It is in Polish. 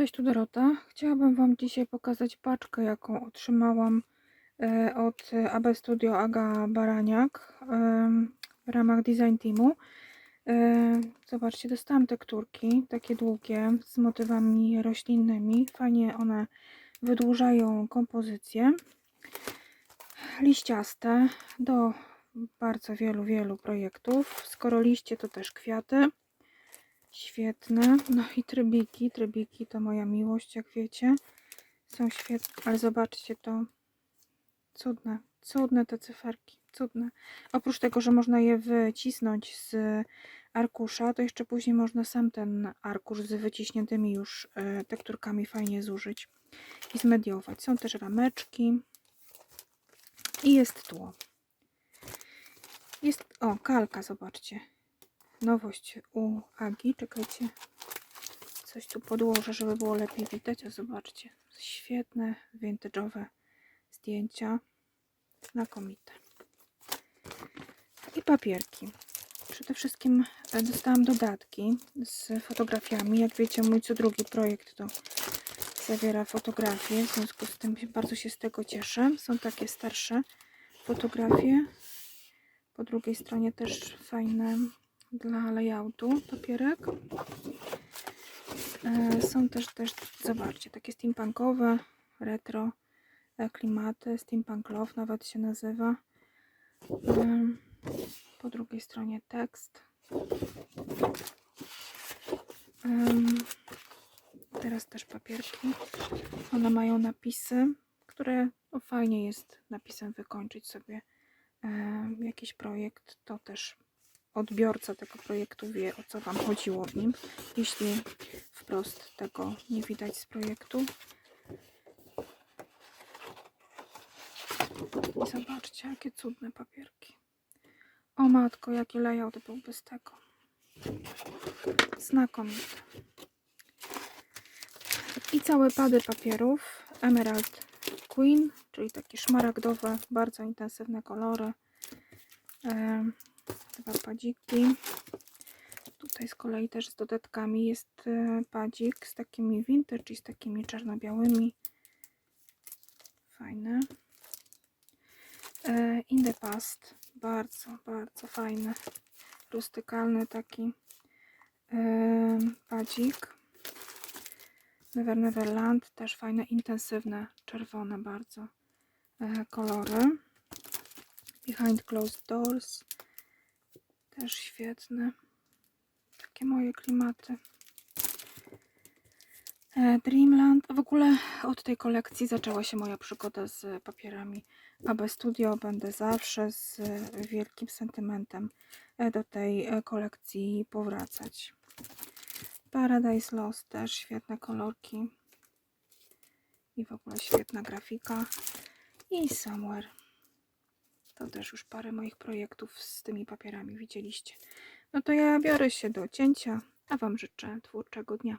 Cześć, tu Dorota. Chciałabym Wam dzisiaj pokazać paczkę, jaką otrzymałam e, od AB Studio Aga Baraniak w ramach Design Teamu. E, Zobaczcie, dostałam tekturki, takie długie, z motywami roślinnymi. Fajnie one wydłużają kompozycję. Liściaste do bardzo wielu, wielu projektów. Skoro liście, to też kwiaty. Świetne. No i trybiki. Trybiki to moja miłość, jak wiecie. Są świetne, ale zobaczcie to. Cudne. Cudne te cyferki. Cudne. Oprócz tego, że można je wycisnąć z arkusza, to jeszcze później można sam ten arkusz z wyciśniętymi już e, tekturkami fajnie zużyć i zmediować. Są też rameczki. I jest tło. Jest, o, kalka, zobaczcie nowość u Agi. Czekajcie, coś tu podłożę, żeby było lepiej widać. A zobaczcie, świetne, vintage'owe zdjęcia. Znakomite. I papierki. Przede wszystkim e, dostałam dodatki z fotografiami. Jak wiecie, mój co drugi projekt to zawiera fotografie. W związku z tym bardzo się z tego cieszę. Są takie starsze fotografie. Po drugiej stronie też fajne dla layoutu papierek. E, Są też, też, zobaczcie, takie steampunkowe, retro e, klimaty, steampunk love nawet się nazywa. Po drugiej stronie tekst. Teraz też papierki. One mają napisy, które no, fajnie jest napisem wykończyć sobie e, jakiś projekt. To też odbiorca tego projektu wie o co Wam chodziło w nim, jeśli wprost tego nie widać z projektu. I zobaczcie, jakie cudne papierki. O matko, jaki layout byłby z tego. Znakomite. I całe pady papierów Emerald Queen, czyli takie szmaragdowe, bardzo intensywne kolory. Dwa padziki. Tutaj z kolei też z dodatkami jest e, padzik z takimi vintage i z takimi czarno-białymi. Fajne. E, In the past. Bardzo, bardzo fajny. Rustykalny taki e, padzik. Never Neverland. Też fajne, intensywne, czerwone bardzo kolory. Behind Closed Doors. Też świetne. Takie moje klimaty. E, Dreamland. W ogóle od tej kolekcji zaczęła się moja przygoda z papierami AB Studio. Będę zawsze z wielkim sentymentem e, do tej e, kolekcji powracać. Paradise Lost też świetne kolorki. I w ogóle świetna grafika. I Somewhere. To też już parę moich projektów z tymi papierami widzieliście. No to ja biorę się do cięcia, a Wam życzę twórczego dnia.